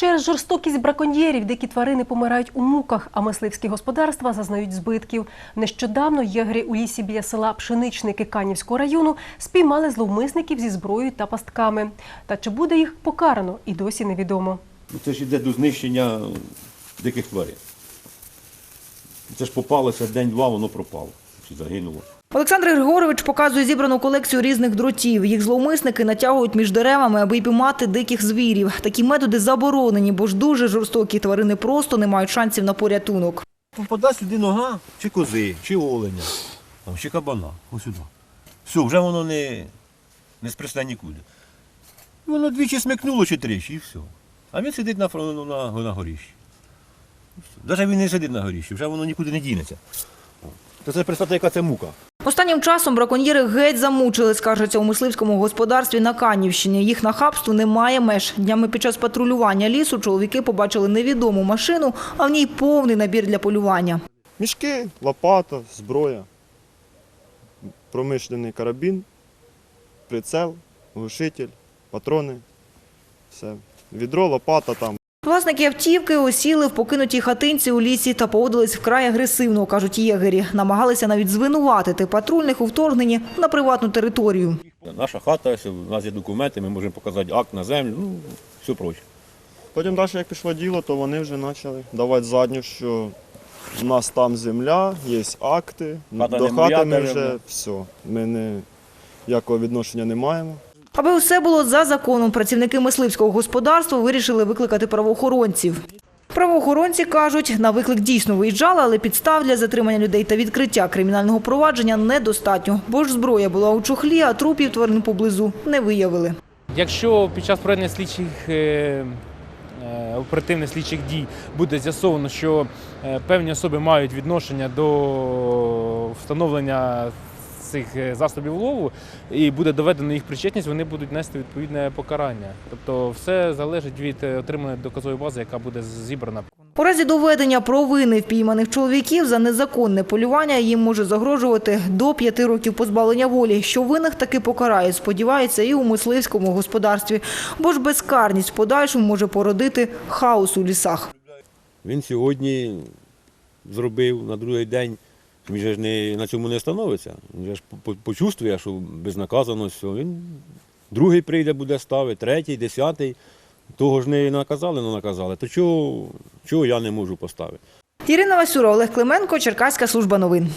Через жорстокість браконьєрів дикі тварини помирають у муках, а мисливські господарства зазнають збитків. Нещодавно єгері у лісі біля села Пшеничники Канівського району спіймали зловмисників зі зброєю та пастками. Та чи буде їх покарано, і досі невідомо. Ну, Це ж йде до знищення диких тварин. Це ж попалося день-два, воно пропало. Чи загинуло. Олександр Григорович показує зібрану колекцію різних дротів. Їх зловмисники натягують між деревами, аби піймати диких звірів. Такі методи заборонені, бо ж дуже жорстокі тварини просто не мають шансів на порятунок. Попаде сюди нога, чи кози, чи оленя, там, чи кабана. Ось сюди. Все, вже воно не, не спресне нікуди. Воно двічі смикнуло чи тричі і все. А він сидить на, фро- на, на горіщі. Навіть він не сидить на горіщі, вже воно нікуди не дінеться. То це представте, яка це мука. Останнім часом браконьєри геть замучили, скаржаться у мисливському господарстві на Канівщині. Їх нахабству немає меж. Днями під час патрулювання лісу чоловіки побачили невідому машину, а в ній повний набір для полювання. Мішки, лопата, зброя, промишлений карабін, прицел, глушитель, патрони. Все. Відро, лопата там. Власники автівки осіли в покинутій хатинці у лісі та поводились вкрай агресивно, кажуть єгері. Намагалися навіть звинуватити патрульних у вторгненні на приватну територію. Наша хата, у нас є документи, ми можемо показати акт на землю, ну, все проче. Потім далі, як пішло діло, то вони вже почали давати задню, що у нас там земля, є акти, Хата до не моя, хати ми вже все. Ми ніякого відношення не маємо. Аби усе було за законом, працівники мисливського господарства вирішили викликати правоохоронців. Правоохоронці кажуть, на виклик дійсно виїжджали, але підстав для затримання людей та відкриття кримінального провадження недостатньо, бо ж зброя була у чохлі, а трупів тварин поблизу не виявили. Якщо під час проведення слідчих е, е, оперативних слідчих дій буде з'ясовано, що е, певні особи мають відношення до встановлення цих е, засобів лову і буде доведено їх причетність, вони будуть нести відповідне покарання. Тобто все залежить від е, отриманої доказової бази, яка буде зібрана. У разі доведення провини впійманих чоловіків за незаконне полювання їм може загрожувати до п'яти років позбавлення волі. Що винних таки покарають, сподівається, і у мисливському господарстві. Бо ж безкарність в подальшому може породити хаос у лісах. Він сьогодні зробив на другий день. Він же ж не, на цьому не становиться. Він же ж по- по- почувствує, що безнаказано все. Він другий прийде, буде ставити, третій, десятий. Того ж не наказали, не наказали. То чого, чого я не можу поставити? Ірина Васюра, Олег Клименко, Черкаська служба новин.